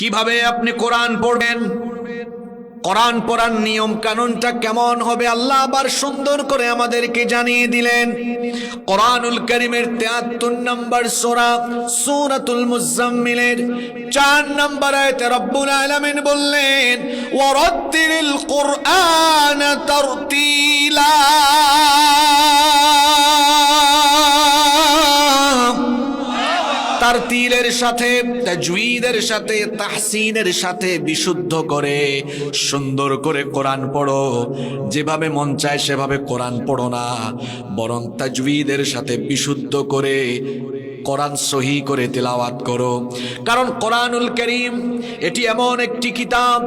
কীভাবে আপনি কোরআন পড়বেন? কোরআন পড়ার নিয়ম কানুনটা কেমন হবে? আল্লাহ আবার সুন্দর করে আমাদেরকে জানিয়ে দিলেন। কোরআনুল করিমের তেয়াত্তর নম্বর সোরা, সূরাতুল মুজাম্মিলের চার নম্বর আয়তে রব্বুল আলামিন বললেন ওয়ারাত্তিলিল কুরআন তারতিলা। তার তিলের সাথে, তাজউইদের সাথে, তাহসিনের সাথে বিশুদ্ধ করে, সুন্দর করে কোরআন পড়ো। যেভাবে মন চায় সেভাবে কোরআন পড়ো না। বরং তাজউইদের সাথে বিশুদ্ধ করে কোরআন সহি করে তেলাওয়াত করো। কারণ কোরআনুল করিম, এটি এমন একটি কিতাব।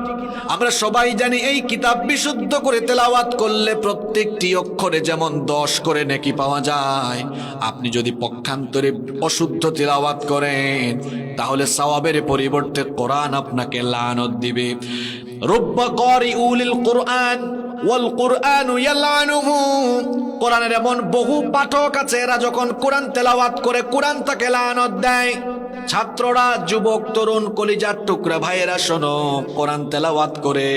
আমরা সবাই জানি এই কিতাব বিশুদ্ধ করে তেলাওয়াত করলে প্রত্যেকটি অক্ষরে যেমন দশ করে নেকি পাওয়া যায়, আপনি যদি পক্ষান্তরে অশুদ্ধ তেলাওয়াত করেন, তাহলে সওয়াবের পরিবর্তে কোরআন আপনাকে লানত দিবে। রব্বা করি উলিল কোরআন ওয়াল কোরআন কোরআনের এমন বহু পাঠক আছে, এরা যখন কোরআন তেলাওয়াত করে, কোরআন তাকে লানত দেয়। ছাত্ররা, যুবক, তরুণ, কলিজার টুকরা, ভাইয়েরা, শোনো, কোরআন তেলাওয়াত করে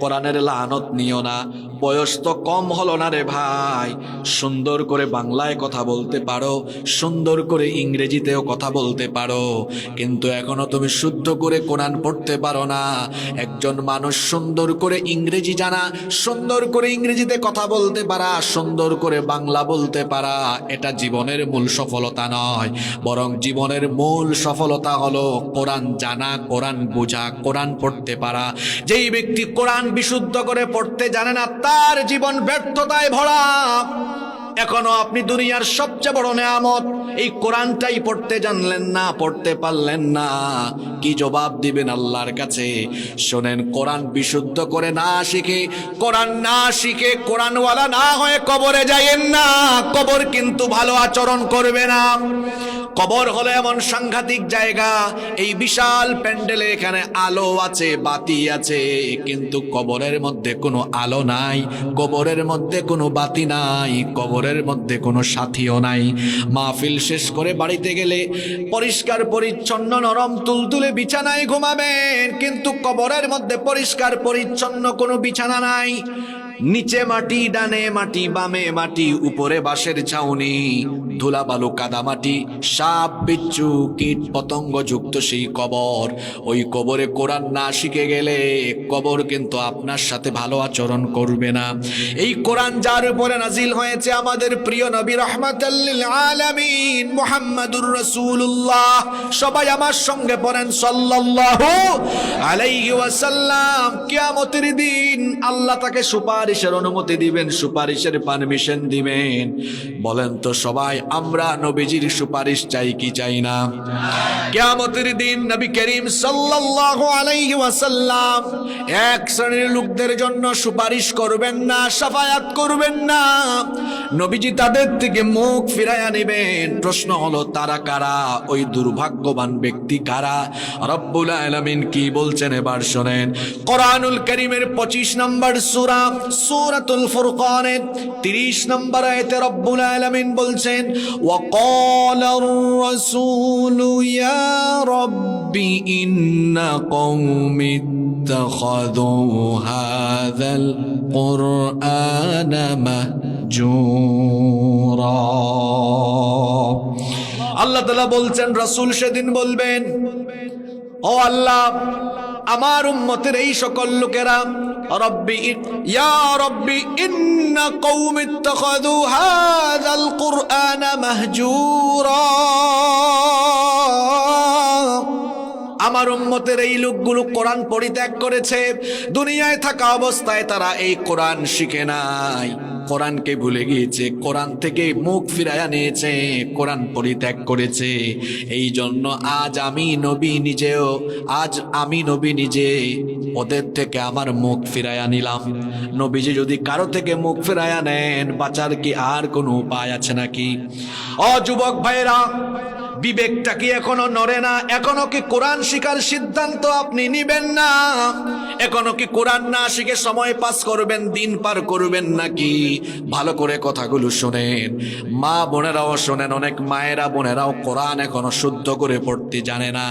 কোরআনের লানত নিও না। বয়স তো কম হলো না রে ভাই। সুন্দর করে বাংলায় কথা বলতে পারো, সুন্দর করে ইংরেজিতেও কথা বলতে পারো। কিন্তু এখনও তুমি শুদ্ধ করে কোরআন পড়তে পারো না। একজন মানুষ সুন্দর করে ইংরেজি জানা, সুন্দর করে ইংরেজিতে কথা বলতে পারা, সুন্দর করে বাংলা বলতে পারা, এটা জীবনের মূল সফলতা নয়। বরং জীবনের মূল সফলতা হলো কোরআন জানা, কোরআন বোঝা, কোরআন পড়তে পারা। যেই ব্যক্তি কোরআন বিশুদ্ধ করে পড়তে জানে না তার জীবন ব্যর্থতায় ভরা। এখনও আপনি দুনিয়ার সবচেয়ে বড় নেয়ামত, এই কোরআনটাই পড়তে জানলেন না, পড়তে পারলেন না। কি জবাব দিবেন আল্লাহর কাছে? শোনেন, কোরআন বিশুদ্ধ করে না শিখে, কোরআন না শিখে কোরআনওয়ালা না হয়ে কবরে যাইয়েন না। কবর কিন্তু ভালো আচরণ করবে না। কবর হলো এমন সাংঘাতিক জায়গা, এই বিশাল প্যান্ডেলে এখানে আলো আছে, বাতি আছে, কিন্তু কবরের মধ্যে কোনো আলো নাই, কবরের মধ্যে কোনো বাতি নাই, কবরের মধ্যে কোনো সাথীও নাই। মাহফিল শেষ করে বাড়িতে গেলে পরিষ্কার পরিচ্ছন্ন নরম তুলতুলে বিছানায় ঘুমাবেন, কিন্তু কবরের মধ্যে পরিষ্কার পরিচ্ছন্ন কোনো বিছানা নাই। নিচে মাটি, ডানে মাটি, বামে মাটি, উপরে বাঁশের ছাউনি, ধুলা বালু, কাদা মাটি, সাপ, বিচ্ছু, কীট, পতঙ্গ যুক্ত সেই কবর। ওই কবরে কোরআন না শিখে গেলে কবর কিন্তু আপনার সাথে ভালো আচরণ করবে না। এই কোরআন যার উপরে নাজিল হয়েছে আমাদের প্রিয় নবী রহমাতাল্লিল আলামিন, মুহাম্মাদুর রাসূলুল্লাহ। সবাই আমার সঙ্গে পড়েন, সাল্লাল্লাহু আলাইহি ওয়াসাল্লাম। কিয়ামতের দিন আল্লাহ তাকে সুপারিশের অনুমতি দিবেন, সুপারিশের পারমিশন দিবেন। বলেন তো সবাই, আমরা নবীজির সুপারিশ চাই কি চাই না? কিয়ামতের দিন নবী করিম সাল্লাল্লাহু আলাইহি ওয়াসাল্লাম এক শ্রেণির লোকদের জন্য সুপারিশ করবেন না, সাফায়াত করবেন না। নবীজি তাদের থেকে মুখ ফিরাইয়া নেবেন। প্রশ্ন হলো, তারা কারা? ওই দুর্ভাগ্যবান ব্যক্তি কারা? রব্বুল আলামিন কি বলছেন? এবার শোনেন। কোরআনুল করিমের পঁচিশ নম্বর সূরা সূরাতুল ফুরকানের তিরিশ নম্বর আয়াতে রব্বুল আলামিন বলছেন وقال الرسول يا رب إن قوم اتخذوا هذا القرآن مهجورا আল্লাহ তালা বলছেন রাসূল সেদিন বলবেন ও আল্লাহ আমার উম্মতের এই সকল লোকেরা, রব্বি ইয়া রব্বি ইন্না কওমি ইত্তাখাযু হাযাল কুরআনা মাহজুরা। আমার উম্মতের এই লোকগুলো কোরআন পরিত্যাগ করেছে, দুনিয়ায় থাকা অবস্থায় তারা এই কোরআন শিখে নাই। কোরআনকে ভুলে গিয়েছে, কোরআন থেকে মুখ ফিরাইয়া নিয়েছে, কোরআন পরিত্যাগ করেছে। এই জন্য আজ আমি নবী নিজেও, আজ আমি নবী নিজে ওদের থেকে আমার মুখ ফিরাইয়া নিলাম। নবীজি যদি কারও থেকে মুখ ফিরাইয়া নেন, বাঁচার কি আর কোনো উপায় আছে নাকি? অ যুবক ভাইরা বিবেকটা কি এখনও নড়ে না? এখনও কি কোরআন শিকার সিদ্ধান্ত আপনি নিবেন না? এখনও কি কোরআন না শিখে সময় পাস করবেন, দিন পার করবেন নাকি? ভালো করে কথাগুলো শোনেন। মা বোনেরাও শোনেন, অনেক মায়েরা বোনেরাও কোরআন এখনও শুদ্ধ করে পড়তে জানে না।